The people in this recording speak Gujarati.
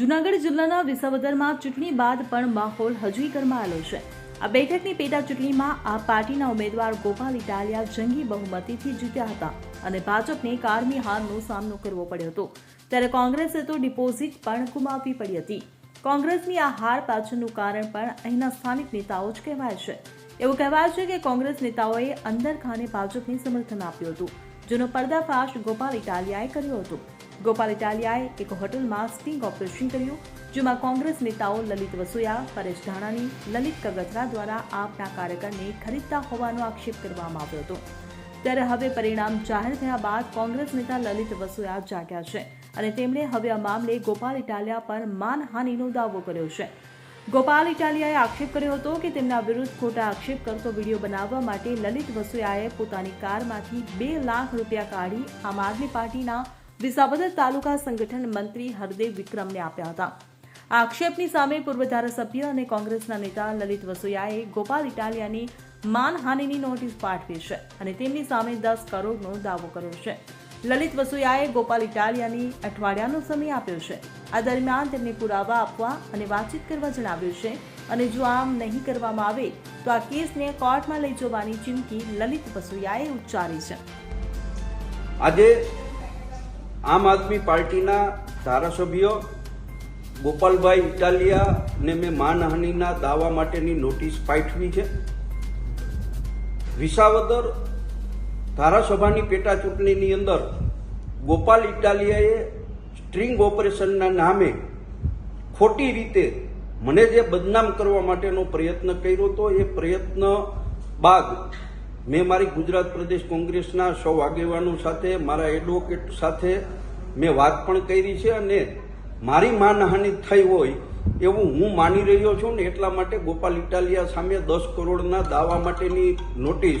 જૂનાગઢ જિલ્લાના વિસાવદરમાં ચૂંટણી બાદ પણ માહોલ હજુ ગરમાયેલો છે. આ બેઠકની પેટા ચૂંટણીમાં આ પાર્ટીના ઉમેદવાર ગોપાલ ઇટાલિયા જંગી બહુમતીથી જીત્યા હતા અને ભાજપને કારમી હારનો સામનો કરવો પડ્યો હતો. ત્યારે કોંગ્રેસે તો ડિપોઝિટ પણ ગુમાવવી પડી હતી. કોંગ્રેસની આ હાર પાછળનું કારણ પણ અહીંના સ્થાનિક નેતાઓ જ કહેવાય છે. એવું કહેવાય છે કે કોંગ્રેસ નેતાઓએ અંદર ખાને ભાજપને સમર્થન આપ્યું હતું. જેનો પર્દાફાશ ગોપાલ ઇટાલિયાએ કર્યો હતો. ગોપાલ ઇટાલિયાએ એક હોટલમાં સ્ટિંગ ઓપરેશન કર્યું, જેમાં કોંગ્રેસ નેતાઓ લલિત વસોયા, પરેશ ધાણાની લલિત કગથરા દ્વારા આપના કાર્યકરને ખરીદતા હોવાનો આક્ષેપ કરવામાં આવ્યો હતો. ત્યારે હવે પરિણામ જાહેર થયા બાદ કોંગ્રેસ નેતા લલિત વસુયા જાગ્યા છે અને તેમણે હવે આ મામલે ગોપાલ ઇટાલિયા પર માનહાનિનો દાવો કર્યો છે. ગોપાલ ઇટાલિયાએ આક્ષેપ કર્યો હતો કે તેમના વિરુદ્ધ ખોટા આક્ષેપ કરતો વીડિયો બનાવવા માટે લલિત વસુયાએ પોતાની કારમાંથી બે લાખ રૂપિયા કાઢી આમ આદમી પાર્ટીના વિસાવદર તાલુકા સંગઠન મંત્રી હરદેવ વિક્રમને આપ્યા હતા. આક્ષેપની સામે પૂર્વ ધારાસભ્ય અને કોંગ્રેસના નેતા લલિત વસુયાએ ગોપાલ ઇટાલિયાની માનહાનિની નોટિસ પાઠવી છે અને તેમની સામે દસ કરોડનો દાવો કર્યો છે. લલિત વસુયાએ ગોપાલ ઇટાલિયાની અઠવાડિયાનો સમય આપ્યો છે. આ દરમિયાન તેમને પુરાવા આપવા અને વાતચીત કરવા જણાવ્યું છે અને જો આમ નહીં કરવામાં આવે, તો આ કેસને કોર્ટમાં લઈ જવાની ચીમકી લલિત વસુયાએ ઉચ્ચારી છે. આજે આમ આદમી પાર્ટીના ધારાસભ્યો ગોપાલભાઈ ઇટાલિયાને મેં માનહાનિના દાવા માટેની નોટિસ પાઠવી છે. વિસાવદર ધારાસભાની પેટા ચૂંટણીની અંદર ગોપાલ ઇટાલિયાએ સ્ટ્રિંગ ઓપરેશનના નામે ખોટી રીતે મને જે બદનામ કરવા માટેનો પ્રયત્ન કર્યો હતો એ પ્રયત્ન બાદ મેં મારી ગુજરાત પ્રદેશ કોંગ્રેસના સૌ આગેવાનો સાથે, મારા એડવોકેટ સાથે મેં વાત પણ કરી છે અને મારી માનહાનિ થઈ હોય એવું હું માની રહ્યો છું ને એટલા માટે ગોપાલ ઇટાલિયા સામે દસ કરોડના દાવા માટેની નોટિસ